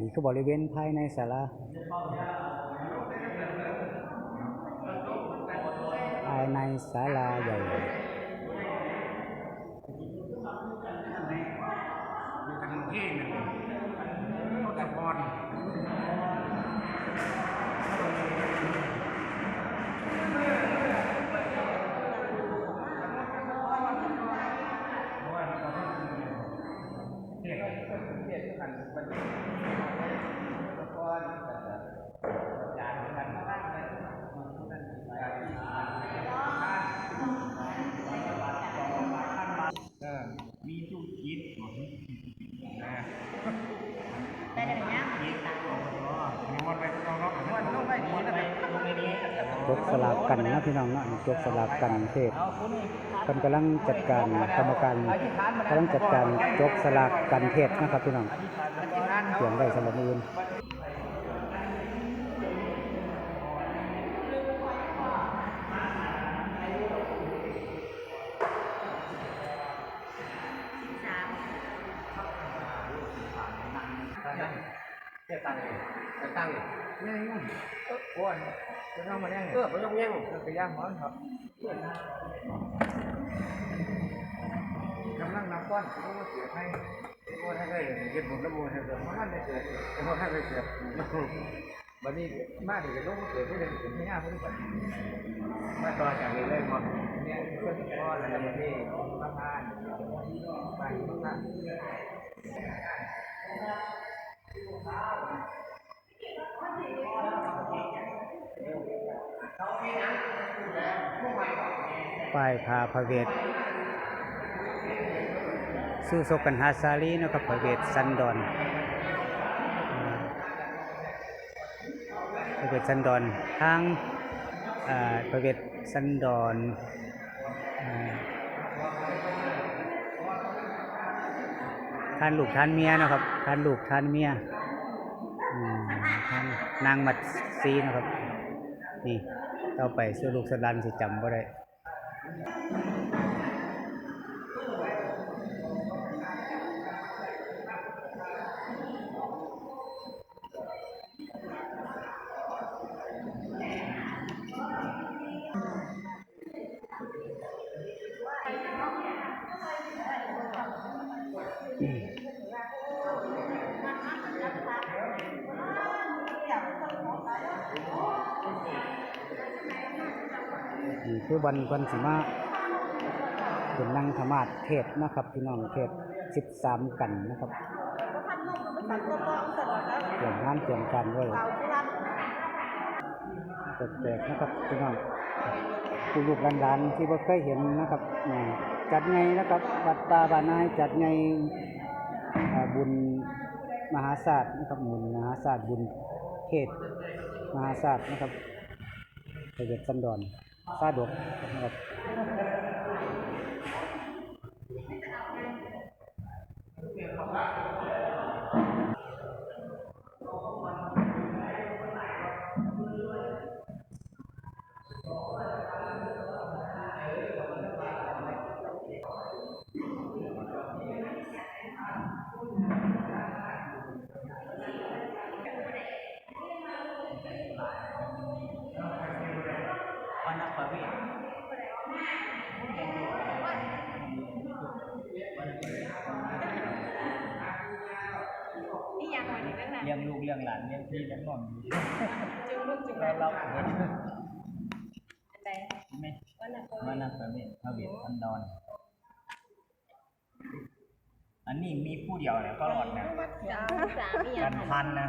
นี่คือบริเวณภายในศาลาภายในศาลาใหญ่มีทางที่หนึ่งรถบอลมีทุกคิดนะ ได้ได้ยัง คิดมีวันไปต้องรอบวันต้องไปดีนะลงในนี้ จก สลากกันนะพี่น้องเนาะจกสลากกันเทศเพิ่นกำลังจัดการกรรมการกำลังจัดการจกสลากกันเทศนะครับพี่น้องเตรียมไว้สำหรับมื้ออื่นสามเจ็บตังค์เจ็บตังค์นี่ยุ่งอ้วนจะต้องมาแย่งเออไม่ต้องแย่งไปย่างหอนครับกำลังนับก้อนเขาเสียให้โมให้ได้เก็บผลแล้วโมให้เกิดมันได้เกิดโมให้ได้เกิดวันนี้มาถึงจะต้องเกิดที่เดินถึงที่ห้าพุ่งไปมาต่อจากนี้เลยมั้งเนี่ยเพื่อนพ่ออะไรนี่มาทานไปมาทาน ป้ายพาพระเวทสู้ศกกันหาสาลีนะครับพระเวทสันดอนพระเวทสันดอนทางพระเวทสันดอน ท่านลูกท่านเมียนะครับท่านลูกท่านเมียท่านนางมัดซีนะครับ นี่ ต่อไปสู้ลูกสลันสิจำบ่ได้ คือวันวันสิมาเป็นนั่งธรรมาเทศนะครับพี่น้องเทศสิบสามกันนะครับเตรียมงานเตรียมการไว้แปลกๆนะครับพี่น้องผู้ลูกหลานๆที่บ่เคยเห็นนะครับจัดไงนะครับวัดป่าบ้านนายจัดไงบุญมหาศาสตร์นะครับบุญมหาศาสตร์บุญเทศมหาศาสตร์นะครับไปเวทสันดอน ซาด ลี้ยงลูกเลี้ยงหลานเลี้ยงพี่เลี้ยงน้องอยู่จึงลูกจึงเราเราเห็นอะไรไหมวันนั้นมานักพระเวทพระเวทอันดอน อันนี้มีผู้เดียวเนี่ยก็รอดนะกันพันนะ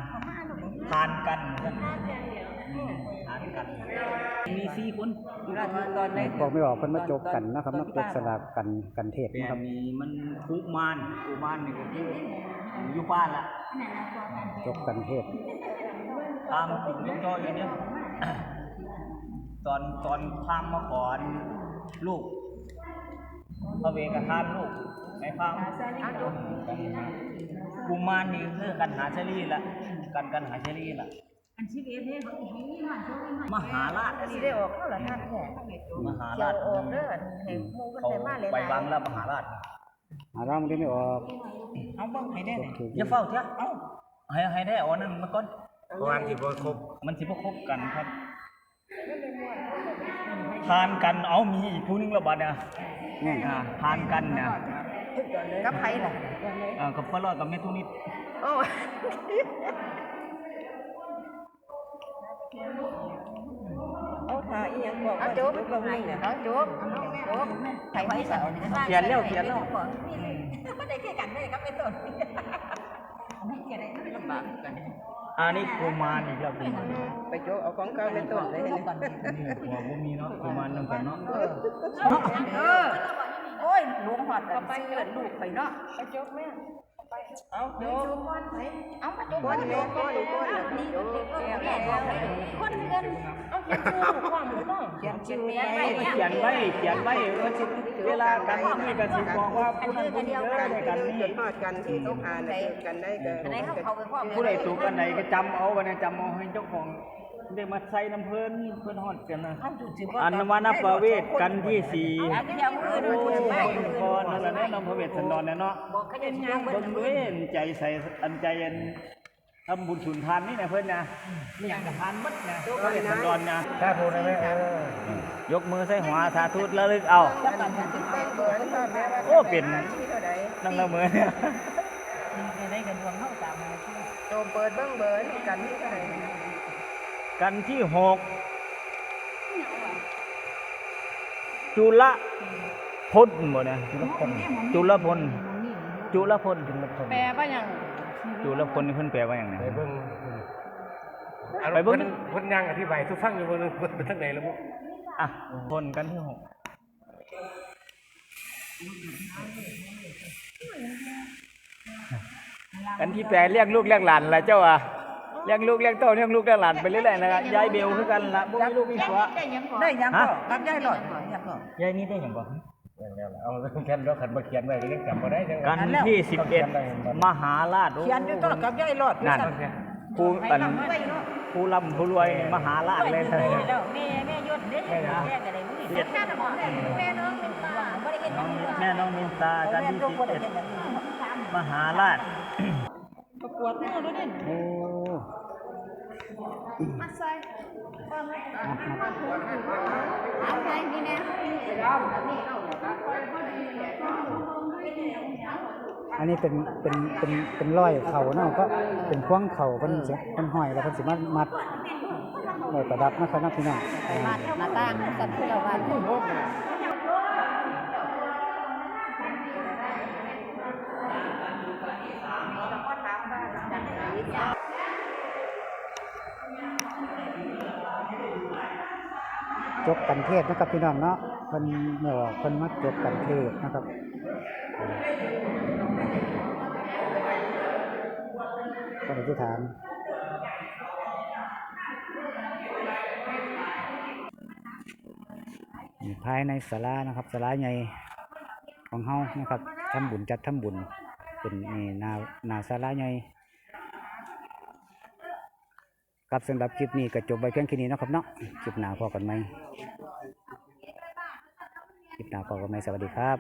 ทานกันกันห้านเดียวทานกัน มีสี่คนตอนในบอกไม่ออกเพิ่นมาจกกันนะครับมาจกสลากกันกันเทศนะครับนี้มันคุมานคุมานนี่ก็คือ อยู่บ้านละจกกันเทศ ตามติ่งยงย่อยอย่างเนี้ยตอนตอนพามมาก่อนลูกพระเวกทานลูกในพามกุมารนี่คือกันหาเชลีละกันกันหาเชลีละอันชีวิตเนี่ยเขาอีกนี่มันช่วยมหาราชสิได้ออกเท่าไหร่ท่านแค่มหาเกี่ยราวชออกเด้อเห็นมูกันเขาแต่มาเลยไปวังแล้วมหาราช หาร่างมันไม่ออกเอาเบิ่งให้ได้นี่ถูกอย่าเฝ้าเถอะเอ้าให้ให้ได้เอ่อนนั่นมาก่อน ประมาณสิบ่ครบมันสิบ่ครบกันครับทานกันเอามีอีกผู้หนึงและบัดเนี่ยนี่อ่าทานกันเนี่ยกับไผล่ะอ่ากับพ่อรอดกับแม่ทุนิดโอ้ เอาอีหยังบอกเอาจุ๊บบิ่งนี่เนาะจุ๊บจุ๊บไผไผสาวเขียนแล้วเขียนแล้วบ่ได้แค่กันได้ครับเป็นต้นไม่เกี่ยวได้ลำบากกันอันนี้กุมารอีกแล้วกุมารไปโจเอาของเก่าเป็นต้นเลยนี่หัวบ่มีเนาะกุมารนำกันเนาะเออโอ้ยหลวงหอดก็ไปเกิดลูกไปเนาะไปโจกแม่ เอาโจกเอามาโจกคนโจกคนก้อนี่โจกแม่คนเงินเอาเขียนชื่อความต้องเขียนชื่อไว้เขียนไว้เขียนไว้ว่าเวลากันนี่ก็สิบอกว่าผู้นั้นผู้นี้เด้อในกันนี่จนทอดกันที่ต้องหาในกันได้ก็อันผู้ใดถูงกันใดก็จำเอาไว้นะจำเอาให้เจ้าของ ได้มาใส่น้ำเพิ่นเพิ่นฮอดกันนะอันวานาประเวทกันที่สี่อันที่ยังมือโอ้ด้วยยไม่พรนั่นแหละแนะนำพระเวทสันดรเนี่ยเนาะบอกเขาจะยางเบิ่งเว้นใจใส่อันใจอันทำบุญสุนทานนี่นะเพิ่นนะนี่อย่างกับทานหมดนะพระเวทสันดรนะถ้าพูดได้ไหมเออยกมือใส่หัวสาธุระลึกเอาแบ่งเบิร์นพ่อแม่ว่าโอ้เป็นที่เท่าใดนั่งละมือเนี่ยได้กันดวงเข้าตามมาโตเปิดเบิ้งเบิร์นกันที่เท่าใด กันที่หกจุลพลบ่เนี่ยจุลพลจุลพลจุลพลแปลว่าอย่างจุลพลนี่เพิ่นแปลว่าอย่างไรไปเบิ่งไปเบิ่ง พิ่นเพิ่นยังอธิบายทุกฟังอยู่บ่นึงเพิ่นเป็นทางไหนแล้วบ่อะพลกันที่หกกันที่แปดเรียกลูกเรียกหลานละเจ้าอะ เรียกลูกเรียกเต้าเรียกลูกเรียกหลานไปเรื่อยๆนะครับยายเบลคือกันละบ่มีลูกมีผัว ได้ยังฮะก็รับได้หลอดยังก็ยายนี่ได้หยังบ่อย่างนี้ล่ะเอาแค่นแล้วขันบ่เขียนไว้ก็ยังจำบ่ได้จังกันที่สิบเอ็ดมหาราชโอ้เขียนอยู่ต้นกับยายหลอดนั่นผู้อันผู้ร่ำผู้รวยมหาราชเลยแม่แม่ยศเด้แม่ก็ได้มื้อนี้แม่น้องแม่น้องเป็นตาบ่ได้เฮ็ดน้องแม่น้องมินตากันที่สิบเอ็ดมหาราชประกวดมือด้วยนี่โอ้ มาใส่เอาใส่นี่แน่อันนี้เป็นเป็นเป็นเป็นร้อยเข่าเนาะก็เป็นพวงเข่าเพิ่นสิเพิ่นห้อยแล้วเพิ่นสิมามัดไว้ประดับนะครับพี่น้องมาตั้งกันเจ้าบ้าน จบกันเทศนะครับพี่น้องเนาะเพิ่นเมื่อเพิ่นมาจบกันเทศนะครับก็อธิษฐานนี่ภายในศาลานะครับศาลาใหญ่ของเฮานะครับทำบุญจัดทำบุญเป็นนี่นานาศาลาใหญ่ ครับสำหรับคลิปนี้ก็จบไปเพียงแค่นี้นะครับเนาะคลิปหน้าพอกันไหมคลิปหน้าพอกันไหมสวัสดีครับ